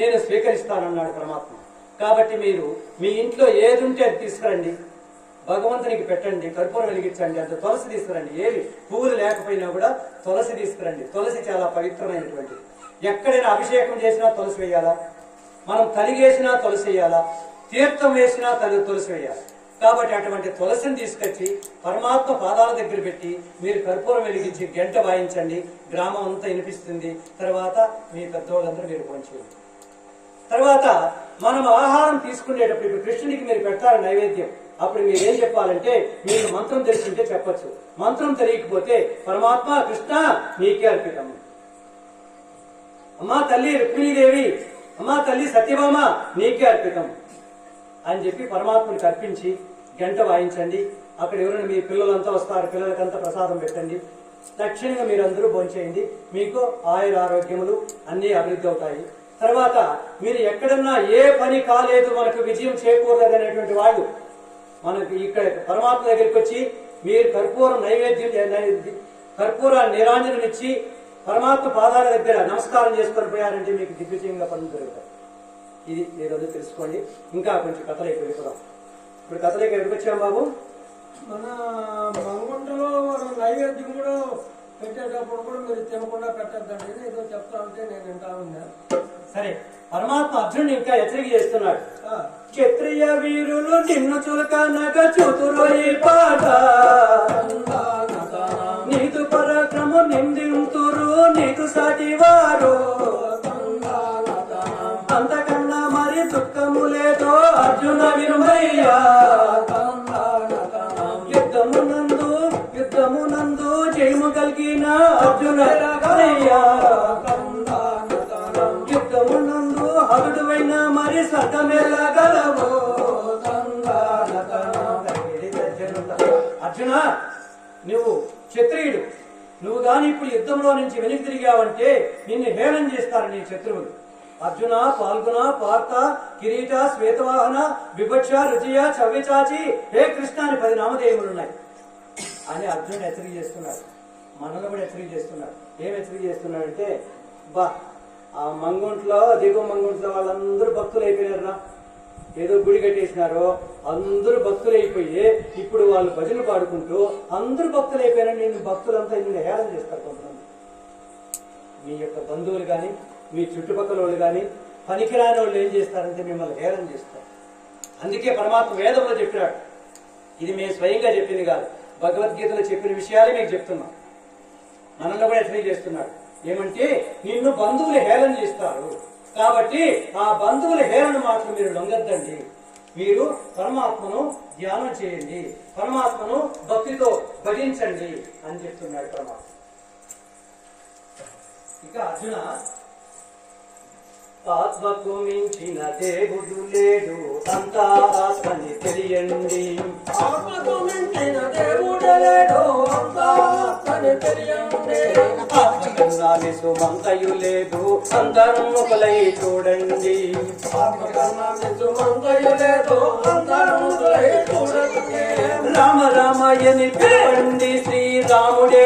నేను స్వీకరిస్తానన్నాడు పరమాత్మ. కాబట్టి మీరు మీ ఇంట్లో ఏది ఉంటే అది తీసుకురండి. భగవంతునికి పెట్టండి కర్పూరం వెలిగించండి అంత తులసి తీసుకురండి. ఏవి? పువ్వులు లేకపోయినా కూడా తులసి తీసుకురండి. తులసి చాలా పవిత్రమైనటువంటిది ఎక్కడైనా అభిషేకం చేసినా తులసి వేయాలా? మనం తలిగేసినా తులసి వేయాలా? తీర్థం వేసినా తల్లి తులసి వేయాలి. కాబట్టి అటువంటి తులసిని తీసుకొచ్చి పరమాత్మ పాదాల దగ్గర పెట్టి మీరు కర్పూరం వెలిగించి గంట వాయించండి. గ్రామం అంతా వినిపిస్తుంది. తర్వాత మీ పెద్దవాళ్ళందరూ మీరు పంచేయండి తర్వాత మనం ఆహారం తీసుకునేటప్పుడు ఇప్పుడు కృష్ణునికి మీరు పెడతారు నైవేద్యం. అప్పుడు మీరు ఏం చెప్పాలంటే మీరు మంత్రం తెలిసింటే చెప్పచ్చు. మంత్రం తెలియకపోతే పరమాత్మ కృష్ణ నీకే అర్పితము. అమ్మా తల్లి రుక్మిణీదేవి అమ్మా తల్లి సత్యభామ నీకే అర్పితం అని చెప్పి పరమాత్మని అర్పించి గంట వాయించండి. అక్కడ ఎవరైనా మీ పిల్లలంతా వస్తారు పిల్లలకంతా ప్రసాదం పెట్టండి. తక్షణంగా మీరందరూ భోంచేయండి. మీకు ఆయుర ఆరోగ్యములు అన్నీ అభివృద్ధి అవుతాయి. తర్వాత మీరు ఎక్కడన్నా ఏ పని కాలేదు మనకు విజయం చేకూరలేదు అనేటువంటి వాళ్ళు మనకి ఇక్కడ పరమాత్మ దగ్గరికి వచ్చి మీరు కర్పూరం నైవేద్యం కర్పూర నిరాంజనం ఇచ్చి పరమాత్మ పాదాల దగ్గర నమస్కారం చేసుకొని పోయారంటే మీకు దిగ్విజయంగా పనులు జరుగుతాయి. ఇది ఈరోజు తెలుసుకోండి. ఇంకా కొంచెం కథలు ఎక్కువ వెళ్ళిపోదాం ఇప్పుడు కథలు ఎక్కువ ఎక్కడికి వచ్చాం బాబు? మన మంగుంటలో మనం నైవేద్యం కూడా పెట్టేటప్పుడు కూడా మీరు తినకుండా పెట్టద్దండి. ఏదో చెప్తా ఉంటే నేను వింటా ఉన్నాను సరే పరమాత్మ అర్జునుడు ఇంకా హెచ్చరిక చేస్తున్నాడు. క్షత్రియ వీరులు నిన్ను చులకనక చూతురు ఈ పాట. నీదు పరాక్రము నిందింతురు నీకు సాటివారు. అంతకన్నా మరి దుఃఖము లేదో అర్జున వినుమయ్యా. యుద్ధమునందు యుద్ధమునందు జయము కలిగిన అర్జున రాఘవయ్యా అర్జున నువ్వు క్షత్రియుడు. నువ్వు గాని ఇప్పుడు యుద్ధంలో నుంచి వెనక్కి తిరిగావంటే నిన్ను హేళన చేస్తారు నీ శత్రువులు. అర్జున పాల్గొన పార్త కిరీట శ్వేతవాహన విభక్ష రుచియ చవ్యచాచి హే కృష్ణ అని పది నామధేయములు ఉన్నాయి అని అర్జునుడు హెచ్చరిక చేస్తున్నాడు. మనలో కూడా హెచ్చరిక చేస్తున్నాడు. ఏం హెచ్చరిక చేస్తున్నాడంటే బా ఆ మంగుంట్లో దిగువ మంగుంట్లో వాళ్ళందరూ భక్తులు అయిపోయినారా ఏదో గుడి కట్టేసినారో అందరూ భక్తులు అయిపోయి ఇప్పుడు వాళ్ళు భజనలు పాడుకుంటూ అందరూ భక్తులు అయిపోయినా నేను భక్తులంతా నిన్ను హేళన చేస్తారు కొంతమంది. మీ యొక్క బంధువులు కానీ మీ చుట్టుపక్కల వాళ్ళు కానీ పనికిరాని వాళ్ళు ఏం చేస్తారంటే మిమ్మల్ని హేళన చేస్తారు. అందుకే పరమాత్మ వేదంలో చెప్పినాడు. ఇది మేము స్వయంగా చెప్పింది కాదు. భగవద్గీతలో చెప్పిన విషయాలే మీకు చెప్తున్నాం. మనల్ని కూడా హెచ్చరిక చేస్తున్నాడు. ఏమంటే నిన్ను బంధువులు హేళన చేస్తారు. కాబట్టి ఆ బంధువుల హేళన మాటలు మీరు లొంగద్దండి. మీరు పరమాత్మను ధ్యానం చేయండి. పరమాత్మను భక్తితో భజించండి అని చెప్తున్నాడు పరమాత్మ. ఇక అర్జున ఆత్మకు మించిన దేవుడు లేడు అంతా ఆత్మని తెలియండి. ఆత్మ దాని సుమంతయు లేదు అందరం చూడండి చూడండి. రామ రామయని పిలవండి శ్రీరాముడే